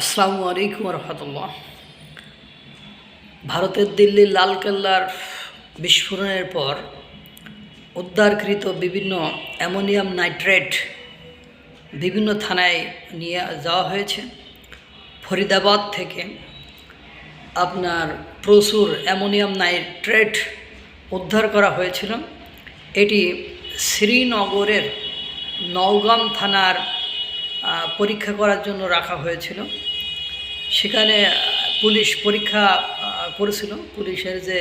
আসসালামু আলাইকুম রহমতুল্লাহ ভারতের দিল্লির লালকেল্লার বিস্ফোরণের পর উদ্ধারকৃত বিভিন্ন অ্যামোনিয়াম নাইট্রেট বিভিন্ন থানায় নিয়ে যাওয়া হয়েছে। ফরিদাবাদ থেকে আপনার প্রচুর অ্যামোনিয়াম নাইট্রেট উদ্ধার করা হয়েছিল। এটি শ্রীনগরের নওগাম থানার পরীক্ষা করার জন্য রাখা হয়েছিল। সেখানে পুলিশ পরীক্ষা করেছিল। পুলিশের যে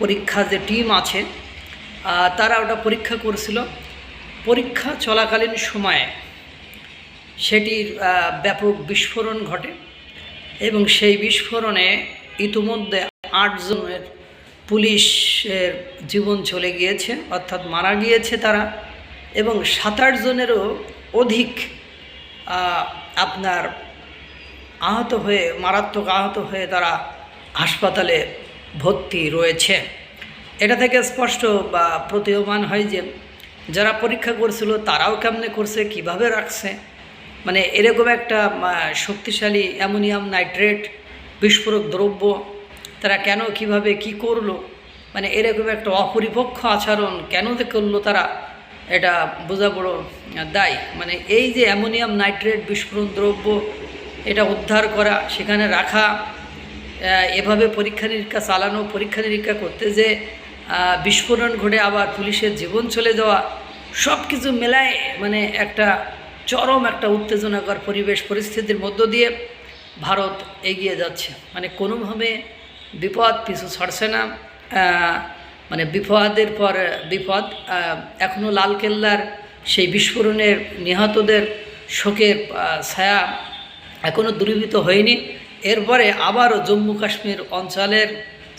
পরীক্ষা যে টিম আছে তারা ওটা পরীক্ষা করেছিল। পরীক্ষা চলাকালীন সময়ে সেটির ব্যাপক বিস্ফোরণ ঘটে এবং সেই বিস্ফোরণে ইতিমধ্যে আটজনের পুলিশের জীবন চলে গিয়েছে, অর্থাৎ মারা গিয়েছে তারা এবং সাত আট জনেরও অধিক আপনার আহত হয়ে, মারাত্মক আহত হয়ে তারা হাসপাতালে ভর্তি রয়েছে। এটা থেকে স্পষ্ট বা প্রতীয়মান হয় যে, যারা পরীক্ষা করছিল তারাও কেমনে করছে, কীভাবে রাখছে? মানে এরকম একটা শক্তিশালী অ্যামোনিয়াম নাইট্রেট বিস্ফোরক দ্রব্য তারা কেন, কীভাবে, কি করল? মানে এরকম একটা অপরিপক্ষ আচরণ কেন করল তারা? এটা বোঝা বড় দায়। মানে এই যে অ্যামোনিয়াম নাইট্রেট বিস্ফোরণ দ্রব্য এটা উদ্ধার করা, সেখানে রাখা এভাবে পরীক্ষা নিরীক্ষা চালানো, পরীক্ষা নিরীক্ষা করতে যে বিস্ফোরণ ঘটে, আবার পুলিশের জীবন চলে যাওয়া সব কিছু মেলায় মানে একটা চরম একটা উত্তেজনাকর পরিবেশ, পরিস্থিতির মধ্য দিয়ে ভারত এগিয়ে যাচ্ছে। মানে কোনোভাবে বিপদ পিছু ছাড়ছে না। মানে বিপদের পর, বিপদ এখনও লালকেল্লার সেই বিস্ফোরণের নিহতদের শোকের ছায়া এখনও দূরীভূত হয়নি। এরপরে আবারও জম্মু কাশ্মীর অঞ্চলের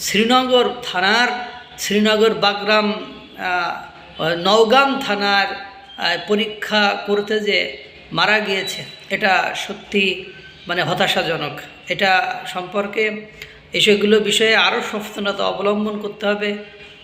শ্রীনগর থানার, শ্রীনগর বাগরাম নওগাম থানার পরীক্ষা করতে যে মারা গিয়েছে, এটা সত্যি মানে হতাশাজনক। এটা সম্পর্কে এসবগুলো বিষয়ে আরও সচেতনতা অবলম্বন করতে হবে।